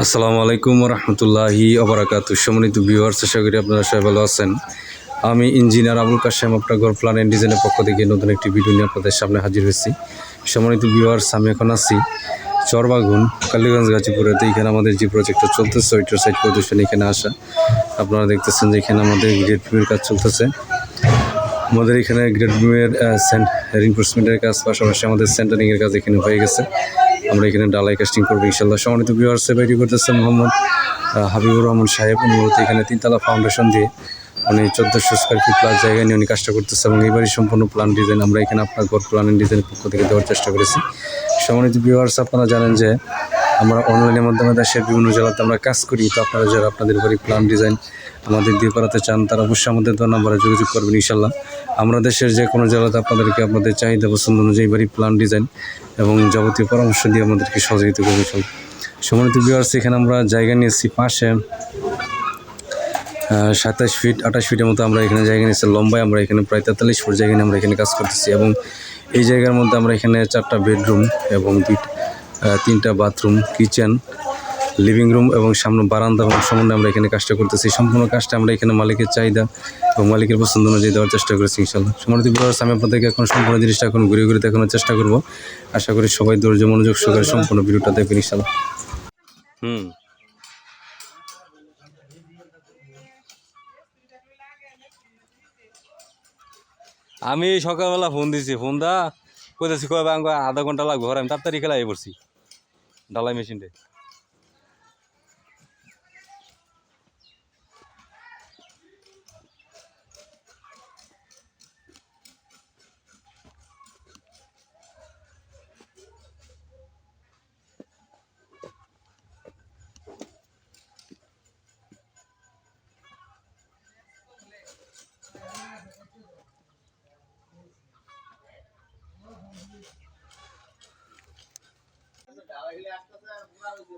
আসসালামু আলাইকুম রহমতুল্লাহি অবরাকাত সম্মানিত ভিউয়ার্স আশা করি আপনারা সবাই ভালো আছেন। আমি ইঞ্জিনিয়ার আবুল কাশেম, আপনার ঘর প্ল্যান অ্যান্ড ডিজাইনের পক্ষ থেকে নতুন একটি ভিডিও নিয়ে আপনাদের সামনে হাজির হয়েছি। সম্মানিত ভিউয়ার্স আমি এখন আছি চরবাগুন, কালীগঞ্জ গাজীপুরে তো এখানে আমাদের যে প্রজেক্টটা চলতেছে, ওইটার সাইড প্রদর্শন এখানে আসা। আপনারা দেখতেছেন যে এখানে আমাদের গ্রেড বিমের কাজ চলতেছে। আমাদের এখানে গ্রেড সেন্ট রিনফোর্সমেন্টের কাজ, পাশাপাশি আমাদের সেন্টারিংয়ের কাজ এখানে হয়ে গেছে। আমরা এখানে ডালাই কাস্টিং করব ইনশাল্লাহ। সম্মানিত ভিউয়ার্সে বাইরি করতেছে মোহাম্মদ হাবিবুর রহমান সাহেব। উনি মূলত এখানে তিনতলা ফাউন্ডেশন দিয়ে উনি চোদ্দোশো স্কোয়ার ফিট প্লাস জায়গা নিয়ে উনি কাজটা করতেছে এবং এবারই সম্পূর্ণ প্ল্যান ডিজাইন আমরা এখানে আপনার ঘর প্ল্যান ডিজাইনের পক্ষ থেকে দেওয়ার চেষ্টা করেছি। সম্মানিত ভিউয়ার্স আপনারা জানেন যে আমরা অনলাইনের মাধ্যমে দেশের বিভিন্ন জেলাতে আমরা কাজ করি। তো আপনারা যারা আপনাদের বাড়ি প্ল্যান ডিজাইন আমাদের দিয়ে করাতে চান তারা অবশ্যই আমাদের দেওয়া নাম্বারে যোগাযোগ করবেন ইনশাল্লাহ আমরা দেশের যে কোনো জেলাতে আপনাদেরকে আপনাদের চাহিদা পছন্দ অনুযায়ী বাড়ি প্ল্যান ডিজাইন এবং যাবতীয় পরামর্শ দিয়ে আমাদেরকে সহযোগিতা করবে ইনশাল্লাহ সম্মানিত ভিউয়ার্স এখানে আমরা জায়গা নিয়েছি পাশে। সাতাশ ফিট আঠাশ ফিটের মতো আমরা এখানে জায়গা নিয়েছি লম্বায় আমরা এখানে প্রায় তেতাল্লিশ ফুট জায়গা নিয়ে আমরা এখানে কাজ করতেছি এবং এই জায়গার মধ্যে আমরা এখানে চারটা বেডরুম এবং দুই আহ, তিনটা বাথরুম, কিচেন লিভিং রুম এবং সামনে বারান্দা এবং সম্বন্ধে আমরা এখানে কাজটা করতেছি। সম্পূর্ণ কাজটা আমরা এখানে মালিকের চাহিদা এবং মালিকের পছন্দ অনুযায়ী দেওয়ার চেষ্টা করেছি ইনশাল্লাহ সম্মানিত ভিউয়ার্স আমি আপনাদেরকে এখন সম্পূর্ণ জিনিসটা এখন ঘুরে ঘুরে দেখানোর চেষ্টা করব। আশা করি সবাই ধৈর্য, মনোযোগ সহকারে সম্পূর্ণ ভিডিওটা দেখবেন ইনশাল্লাহ হুম। আমি সকালবেলা ফোন দিছি। ফোন দা কয় আঙ্গ আধা ঘণ্টা লাগবে, ঘরে আমি তাড়াতাড়ি খেলাই পড়ছি। ঢালাই মেশিনটা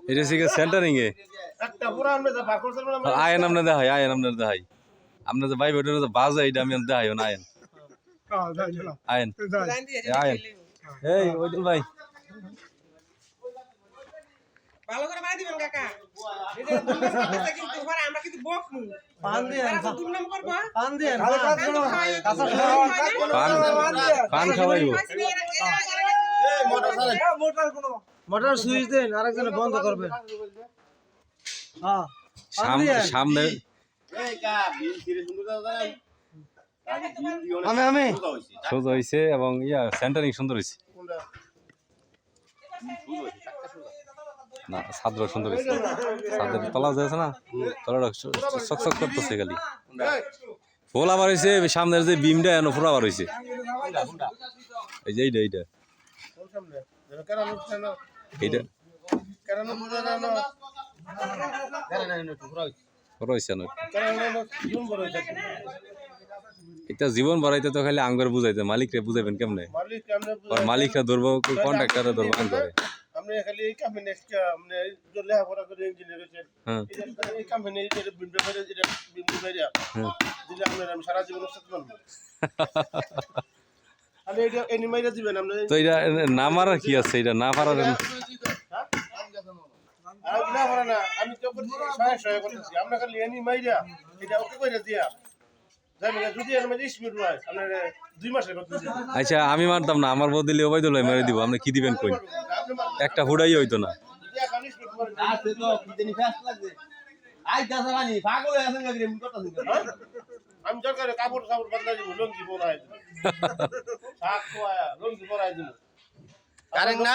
এটা শিখে সেন্টারিং এ একটা পুরা আনবে যা বার করছেন না আয়েন আপনার দেখাই আয়েন আপনার দেখাই আপনার যে ভাই বেটার যে বাজে এটা আমি দেখাই না আয়েন আয়েন আয়েন এই ওইদুল ভাই ভালো করে মারি দিবেন কাকা এই যে দুর্নাম করতেছে কিন্তু পরে আমরা কিন্তু বকমু পান দিয়ে দুর্নাম করব পান দিয়ে তারা তো খায়, কাঁচা পান পান খাওয়াইব মোটর সুইচ দেন আরেকজনে বন্ধ করবে হ্যাঁ সামনে সামনে। আমি আমি। সোজা হয়েছে এবং ইয়া সেন্টারিং সুন্দর হয়েছে না ছাত্র সুন্দর হয়েছে ছাদের তলা যাচ্ছে না তলাটা চকচক করতেছে খালি। ফুল আবার হয়েছে সামনের যে বিমটা এনো ফুল আবার হয়েছে এই যে এইটা এইটা। না জীবন বাড়াইতে তো খালি আঙ্গর বুঝাইতে মালিকরে বুঝাইবেন কেমনে মালিকরা ধরবো কন্ট্রাক্টারে ধরবো আঙ্গরে আপনি খালি এই কোম্পানি আপনি লেখাপড়া করে ইঞ্জিনিয়ার হয়েছেন এই কোম্পানি যেটা বিমটা বাইরে যেটা বিমটা বাইরে দিলে আপনার আমি সারা জীবন সাথে পারব আপনি এটা এনি দিবেন আপনি তো এটা না মারার কি আছে? এটা না পারার না আমি তো করছি সহায় সহায় করতেছি আমরা খালি এনি মাইরা এটা ওকে কইরা দিয়া জানি না যদি এর মধ্যে স্পিড হয় আপনার দুই মাসের করতেছি আচ্ছা আমি মারতাম না আমার বদলে ওবাইদুল ভাই মেরে দিব আপনি কি দিবেন কই? একটা হুড়াই হইতো না। হয়ে আমি দরকার কাপড় কাপড় বদলাই দিব লঙ্গি পরাই দিব। শাক খোয়া লঙ্গি পরাই দিব। কারেন্ট নাই?